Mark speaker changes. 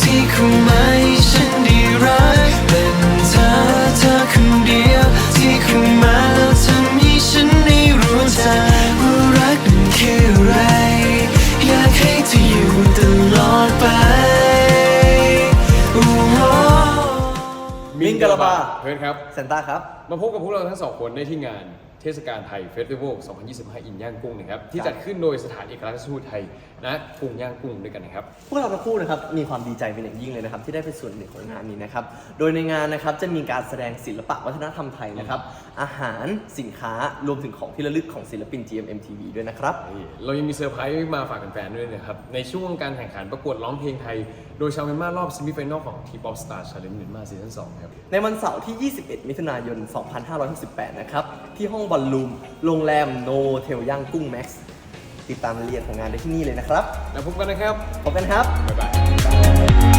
Speaker 1: ที่เข้มาให้ฉันด้รักเป็นเธอเธอคนเดียว ที่เข้ามาแล้วทำให้ฉันได้รู้จว่ารักนั้นคืออะไร อยากให้เธออยู่ตลอดไป
Speaker 2: มินกะลาบาเพื่อนครับ
Speaker 3: เซนต้าครับ
Speaker 2: มาพบกับพวกเราทั้งสองคนได้ที่งาน เทศกาลไทยเฟสติวัล 2025 อินย่างกุ้งนะครับ ที่จัดขึ้นโดยสถานเอกอัครราชทูตไทยนะกรุงย่างกุ้งด้วยกันนะครับ
Speaker 3: พวกเราทั้งคู่นะครับมีความดีใจเป็นอย่างยิ่งเลยนะครับ ที่ได้เป็นส่วนหนึ่งของงานนี้นะครับ โดยในงานนะครับจะมีการแสดงศิลปะวัฒนธรรมไทยนะครับ อาหารสินค้ารวมถึงของที่ระลึกของศิลปิน GMMTV ด้วยนะครับ
Speaker 2: นี่เรายังมีเซอร์ไพรส์มาฝากแฟนๆด้วยนะครับในช่วงการแข่งขันประกวดร้องเพลงไทย โดยชาวเมียนมารอบซิมิไฟนอลของ T-POP Star Challenge เมียนมาซีซั่น2ครับ
Speaker 3: ในวันเสาร์ที่ 21 มิถุนายน 2568 นะครับที่ห้องบอลลูมโรงแรมโนเทลย่างกุ้งแม็กซ์ติดตามรายละเอียดของงานได้ที่นี่เลยนะครับ
Speaker 2: แล้วพบกันนะครับ
Speaker 3: พบกันครับ
Speaker 2: บ๊ายบาย